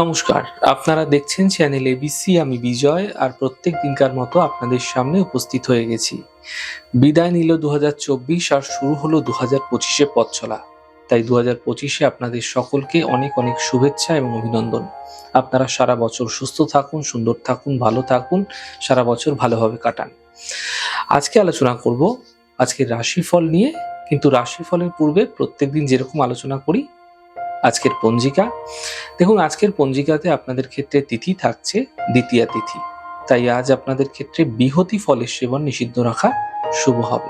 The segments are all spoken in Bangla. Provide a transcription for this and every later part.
নমস্কার, আপনারা দেখছেন চ্যানেল এবিসি আমি বিজয়, আর প্রত্যেক দিনকার মতো আপনাদের সামনে উপস্থিত হয়ে গেছি। বিদায় নিল দু আর শুরু হলো দু হাজার পঁচিশে পথ চলা। তাই দু হাজার পঁচিশে আপনাদের সকলকে অনেক অনেক শুভেচ্ছা এবং অভিনন্দন। আপনারা সারা বছর সুস্থ থাকুন, সুন্দর থাকুন, ভালো থাকুন, সারা বছর ভালোভাবে কাটান। আজকে আলোচনা করব আজকের রাশিফল নিয়ে, কিন্তু রাশিফলের পূর্বে প্রত্যেকদিন যেরকম আলোচনা করি আজকের পঞ্জিকা। দেখুন, আজকের পঞ্জিকাতে আপনাদের ক্ষেত্রে তিথি থাকছে দ্বিতীয়া তিথি। তাই আজ আপনাদের ক্ষেত্রে বিহতি ফলের সেবন নিষিদ্ধ রাখা শুভ হবে।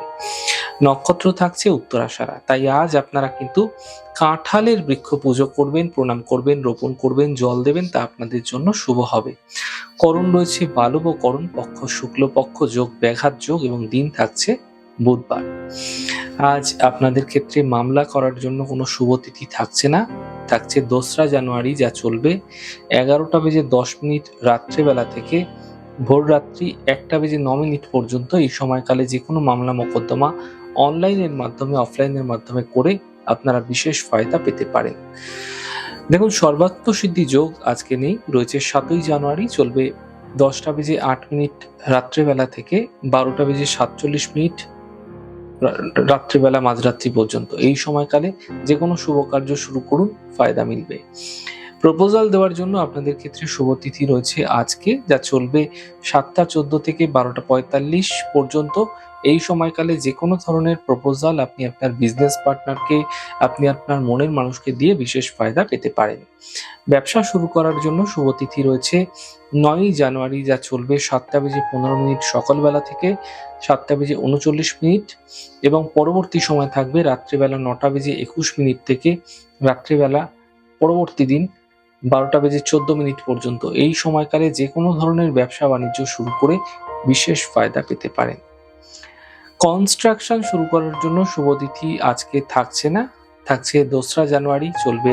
নক্ষত্র থাকছে উত্তরাষাঢ়া। তাই আজ আপনারা কিন্তু কাঁঠালের বৃক্ষ পুজো করবেন, প্রণাম করবেন, রোপণ করবেন, জল দেবেন, তা আপনাদের জন্য শুভ হবে। করণ রয়েছে বালব, করণ পক্ষ, শুক্লপক্ষ, যোগ, ব্যাঘাত, যোগ এবং দিন থাকছে বুধবার। আজ আপনাদের ক্ষেত্রে মামলা করার জন্য কোনো শুভ তিথি থাকছে না। থাকছে দোসরা জানুয়ারি যা চলবে এগারোটা বেজে দশ মিনিট রাত্রেবেলা থেকে ভোর রাত্রি একটা বেজে ন মিনিট পর্যন্ত এই সময়কালে যে কোনো মামলা মোকদ্দমা অনলাইনের মাধ্যমে, অফলাইনের মাধ্যমে করে আপনারা বিশেষ ফায়দা পেতে পারেন। দেখুন, সর্বাত্ম সিদ্ধি যোগ আজকে নেই, রয়েছে সাতই জানুয়ারি, চলবে দশটা বেজে আট মিনিট রাত্রেবেলা থেকে বারোটা বেজে সাতচল্লিশ মিনিট রাত্রিবেলা মাঝরাত্রি পর্যন্ত। এই সময়কালে যে কোনো শুভ কার্য শুরু করুন ফায়দা মিলবে। প্রপোজাল দেওয়ার জন্য আপনাদের ক্ষেত্রে শুভ তিথি রয়েছে আজকে, যা চলবে সাতটা চোদ্দ থেকে বারোটা পঁয়তাল্লিশ পর্যন্ত। এই সময়কালে যে কোনো ধরনের প্রপোজাল আপনি আপনার বিজনেস পার্টনারকে আপনি আপনার মনের মানুষকে দিয়ে বিশেষ ফায়দা পেতে পারেন। ব্যবসা শুরু করার জন্য শুভ তিথি রয়েছে নয়ই জানুয়ারি, যা চলবে সাতটা বেজে পনেরো মিনিট সকালবেলা থেকে সাতটা বেজে উনচল্লিশ মিনিট এবং পরবর্তী সময় থাকবে রাত্রিবেলা নটা বেজে একুশ মিনিট থেকে। রাত্রিবেলা পরবর্তী দিন বারোটা বেজে চোদ্দ মিনিট পর্যন্ত এই সময়কালে যে কোনো ধরনের ব্যবসা বাণিজ্য শুরু করে বিশেষ ফায়দা পেতে পারেন। কনস্ট্রাকশন শুরু করার জন্য শুভতিথি আজকে থাকছে না। থাকছে দোসরা জানুয়ারি, চলবে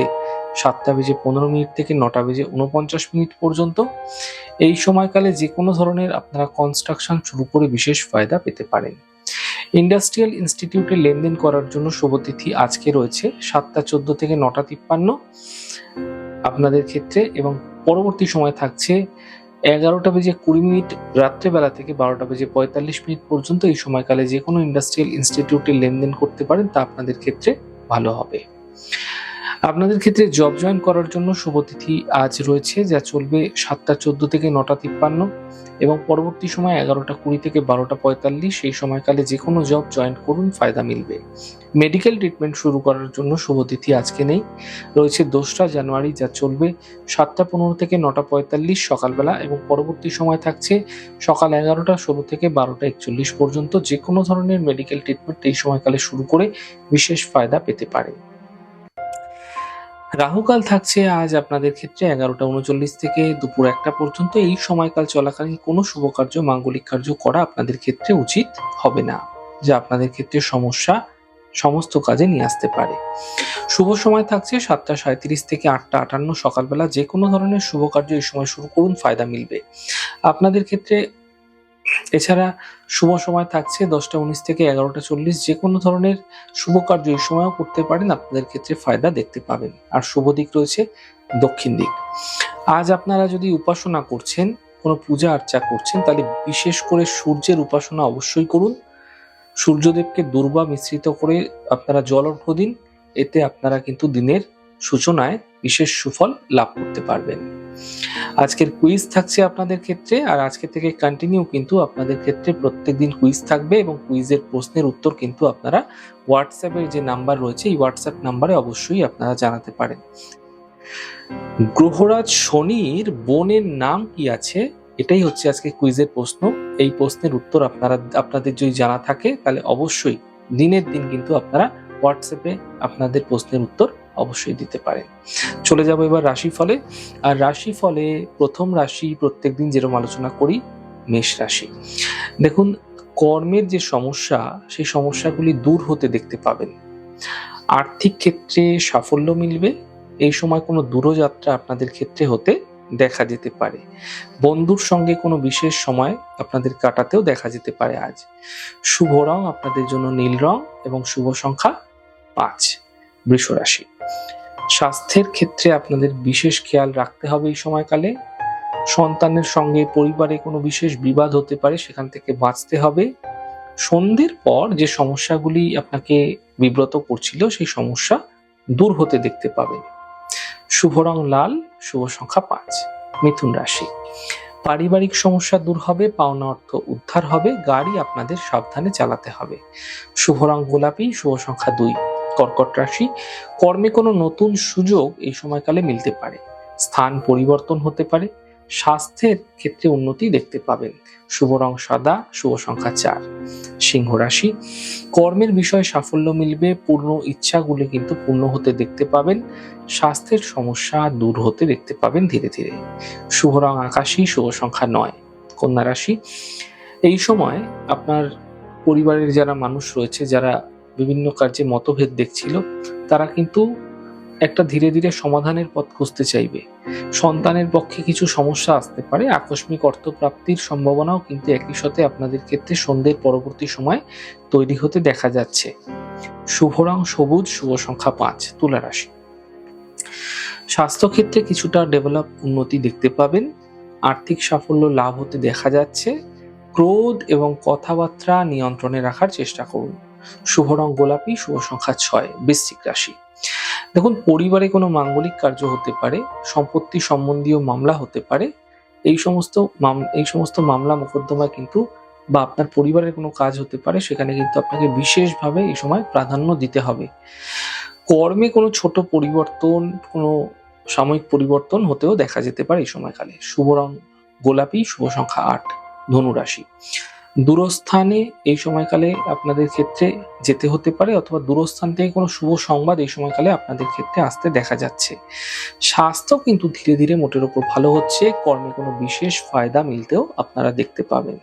সাতটা বেজে পনেরো মিনিট থেকে নটা বেজে উনপঞ্চাশ মিনিট পর্যন্ত। এই সময়কালে যে কোনো ধরনের আপনারা কনস্ট্রাকশন শুরু করে বিশেষ ফায়দা পেতে পারেন। ইন্ডাস্ট্রিয়াল ইনস্টিটিউটে লেনদেন করার জন্য শুভতিথি আজকে রয়েছে সাতটা চোদ্দ থেকে নটা তিপ্পান্ন। আপনাদের ক্ষেত্রে এবং পরবর্তী সময় থাকছে এগারোটা বেজে কুড়ি মিনিট রাত্রেবেলা থেকে বারোটা বেজে পঁয়তাল্লিশ মিনিট পর্যন্ত এই সময়কালে যে কোনো ইন্ডাস্ট্রিয়াল ইনস্টিটিউটে লেনদেন করতে পারেন, তা আপনাদের ক্ষেত্রে ভালো হবে। আপনাদের ক্ষেত্রে জব জয়েন করার জন্য শুভতিথি আজ রয়েছে, যা চলবে সাতটা চোদ্দ থেকে নটা তিপ্পান্ন। এবং পরবর্তী সময় এগারোটা কুড়ি থেকে বারোটা পঁয়তাল্লিশ সেই সময়কালে যে কোনো জব জয়েন করুন, ফায়দা মিলবে। মেডিকেল ট্রিটমেন্ট শুরু করার জন্য শুভ শুভতিথি আজকে নেই। রয়েছে দোসরা জানুয়ারি, যা চলবে সাতটা পনেরো থেকে নটা পঁয়তাল্লিশ সকালবেলা এবং পরবর্তী সময় থাকছে সকাল এগারোটা, ষোলো থেকে বারোটা একচল্লিশ পর্যন্ত। যে কোনো ধরনের মেডিকেল ট্রিটমেন্ট এই সময়কালে শুরু করে বিশেষ ফায়দা পেতে পারে। রাহুকাল থাকছে আজ আপনাদের ক্ষেত্রে এগারোটা উনচল্লিশ থেকে দুপুর একটা পর্যন্ত। এই সময়কাল চলাকালীন কোনো শুভ কার্য, মাঙ্গলিক কার্য করা আপনাদের ক্ষেত্রে উচিত হবে না, যা আপনাদের ক্ষেত্রে সমস্যা, সমস্ত কাজে নিয়ে আসতে পারে। শুভ সময় থাকছে সাতটা সাঁত্রিশ থেকে আটটা আটান্ন সকালবেলা। যে কোনো ধরনের শুভ কার্য এই সময় শুরু করুন, ফায়দা মিলবে। আপনাদের ক্ষেত্রে এছাড়া শুভ সময় থাকছে দশটা উনিশ থেকে এগারোটা চল্লিশ যে কোনো ধরনের শুভ কার্য এই সময়ও করতে পারেন, আপনাদের ক্ষেত্রে ফায়দা দেখতে পাবেন। আর শুভ দিক রয়েছে দক্ষিণ দিক। আজ আপনারা যদি উপাসনা করছেন, কোনো পূজা আর্চা করছেন, তাহলে বিশেষ করে সূর্যের উপাসনা অবশ্যই করুন। সূর্যদেবকে দুর্বা মিশ্রিত করে আপনারা জল অর্ঘ্য দিন, এতে আপনারা কিন্তু দিনের সূচনায় বিশেষ সুফল লাভ করতে পারবেন। আজকের কুইজ থাকছে আপনাদের ক্ষেত্রে, আর আজকে থেকে কন্টিনিউ কিন্তু আপনাদের ক্ষেত্রে প্রত্যেকদিন কুইজ থাকবে এবং কুইজের প্রশ্নের উত্তর কিন্তু আপনারা হোয়াটসঅ্যাপের যে নাম্বার রয়েছে, এই হোয়াটসঅ্যাপ নাম্বারে অবশ্যই আপনারা জানাতে পারেন। গ্রহরাজ শনির বোনের নাম কি আছে? এটাই হচ্ছে আজকে কুইজের প্রশ্ন। এই প্রশ্নের উত্তর আপনারা, আপনাদের যদি জানা থাকে, তাহলে অবশ্যই দিনের দিন কিন্তু আপনারা হোয়াটসঅ্যাপে আপনাদের প্রশ্নের উত্তর অবশ্যই দিতে পারে। চলে যাব এবার রাশিফলে। আর রাশিফলে প্রথম রাশি প্রত্যেকদিন যেরকম আলোচনা করি, মেষ রাশি। দেখুন, কর্মের যে সমস্যা, সেই সমস্যাগুলি দূর হতে দেখতে পাবেন। আর্থিক ক্ষেত্রে সাফল্য মিলবে। এই সময় কোনো দূরযাত্রা আপনাদের ক্ষেত্রে হতে দেখা যেতে পারে। বন্ধুর সঙ্গে কোনো বিশেষ সময় আপনাদের কাটাতেও দেখা যেতে পারে আজ। শুভ রং আপনাদের জন্য নীল রং এবং শুভ সংখ্যা পাঁচ। বৃষ রাশি স্বাস্থ্যের ক্ষেত্রে আপনাদের বিশেষ খেয়াল রাখতে হবে এই সময়কালে। সন্তানের সঙ্গে পরিবারে কোনো বিশেষ বিবাদ হতে পারে, সেখান থেকে বাঁচতে হবে। সন্ধ্যের পর যে সমস্যাগুলি আপনাকে বিব্রত করছিল, সেই সমস্যা দূর হতে দেখতে পাবেন। শুভ রং লাল, শুভ সংখ্যা পাঁচ, মিথুন রাশি। পারিবারিক সমস্যা দূর হবে, পাওনা অর্থ উদ্ধার হবে, গাড়ি আপনাদের সাবধানে চালাতে হবে। শুভ রং গোলাপি, শুভ সংখ্যা দুই। কর্কট রাশি, কর্মে কোনো নতুন সুযোগ এই সময়কালে মিলতে পারে। স্থান পরিবর্তন হতে পারে। স্বাস্থ্যের ক্ষেত্রে উন্নতি দেখতে পাবেন। শুভ রং সাদা, শুভ সংখ্যা চার। সিংহ রাশি, কর্মের বিষয়ে সাফল্য মিলবে, পূর্ণ ইচ্ছাগুলি কিন্তু পূর্ণ হতে দেখতে পাবেন। স্বাস্থ্যের সমস্যা দূর হতে দেখতে পাবেন ধীরে ধীরে। শুভ রং আকাশী, শুভ সংখ্যা নয়। কন্যা রাশি, এই সময় আপনার পরিবারের যারা মানুষ রয়েছে, যারা বিভিন্ন কার্যে মতভেদ দেখছিল, তারা কিন্তু একটা ধীরে ধীরে সমাধানের পথ খুঁজতে চাইবে। সন্তানের পক্ষে কিছু সমস্যা আসতে পারে, আকস্মিক অর্থপ্রাপ্তির সম্ভাবনাও কিন্তু একই সাথে আপনাদের ক্ষেত্রে সন্ধ্যের পরবর্তী সময় তৈরি হতে দেখা যাচ্ছে। শুভ রং সবুজ, শুভ সংখ্যা পাঁচ, তুলা রাশি। স্বাস্থ্যক্ষেত্রে কিছুটা ডেভেলপ উন্নতি দেখতে পাবেন। আর্থিক সাফল্য লাভ হতে দেখা যাচ্ছে। ক্রোধ এবং কথাবার্তা নিয়ন্ত্রণে রাখার চেষ্টা করুন। শুভ রং গোলাপি, শুভ সংখ্যা ছয়, বৃশ্চিক রাশি। দেখুন, পরিবারে কোনো মাঙ্গলিক কার্য হতে পারে, সম্পত্তি সম্বন্ধীয় মামলা হতে পারে, এই সমস্ত এই সমস্ত মামলা মোকদ্দমা কিন্তু বা আপনার পরিবারের কোনো কাজ হতে পারে, সেখানে কিন্তু আপনাকে বিশেষভাবে এই সময় প্রাধান্য দিতে হবে। কর্মে কোনো ছোট পরিবর্তন, কোনো সাময়িক পরিবর্তন হতেও দেখা যেতে পারে এই সময়কালে। শুভ রং গোলাপি, শুভ সংখ্যা আট ধনুরাশি দূরস্থানে এই সময়কালে আপনাদের ক্ষেত্রে যেতে হতে পারে অথবা দূরস্থান থেকে কোনো শুভ সংবাদ এই সময়কালে আপনাদের ক্ষেত্রে আসতে দেখা যাচ্ছে। স্বাস্থ্য কিন্তু ধীরে ধীরে মোটের উপর ভালো হচ্ছে, কর্মে কোনো বিশেষ ফায়দা মিলতেও আপনারা দেখতে পাবেন।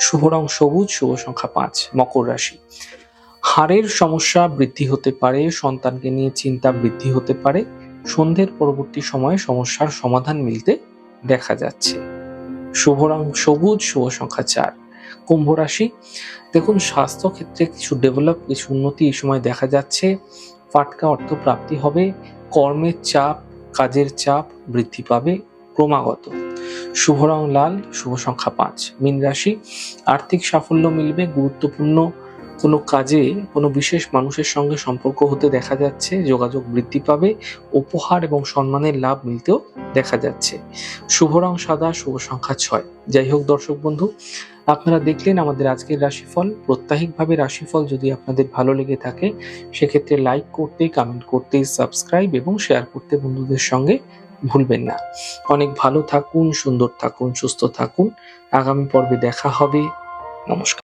শুভ রং সবুজ, শুভ সংখ্যা পাঁচ, মকর রাশি। হাড়ের সমস্যা বৃদ্ধি হতে পারে, সন্তানকে নিয়ে চিন্তা বৃদ্ধি হতে পারে। সন্ধ্যের পরবর্তী সময়ে সমস্যার সমাধান মিলতে দেখা যাচ্ছে। শুভ রং সবুজ, শুভ সংখ্যা চার। কুম্ভ রাশি। দেখুন, স্বাস্থ্য ক্ষেত্রে কিছু ডেভেলপ কিছু উন্নতি এই সময় দেখা যাচ্ছে। ফাটকা অর্থ প্রাপ্তি হবে, কর্মের চাপ, কাজের চাপ বৃদ্ধি পাবে ক্রমাগত। শুভ রং লাল, শুভ সংখ্যা পাঁচ। মীন রাশি, আর্থিক সাফল্য মিলবে, গুরুত্বপূর্ণ কোনো কাজে কোনো বিশেষ মানুষের সঙ্গে সম্পর্ক হতে দেখা যাচ্ছে, যোগাযোগ বৃদ্ধি পাবে, উপহার এবং সম্মানের লাভ মিলতেও দেখা যাচ্ছে। শুভ রং সাদা, শুভ সংখ্যা ছয়। যাই হোক দর্শক বন্ধু, আপনারা দেখলেন আমাদের আজকের রাশিফল। প্রত্যাহিকভাবে রাশিফল যদি আপনাদের ভালো লেগে থাকে, সেক্ষেত্রে লাইক করতে, কমেন্ট করতে, সাবস্ক্রাইব এবং শেয়ার করতে বন্ধুদের সঙ্গে ভুলবেন না। অনেক ভালো থাকুন, সুন্দর থাকুন, সুস্থ থাকুন। আগামী পর্বে দেখা হবে। নমস্কার।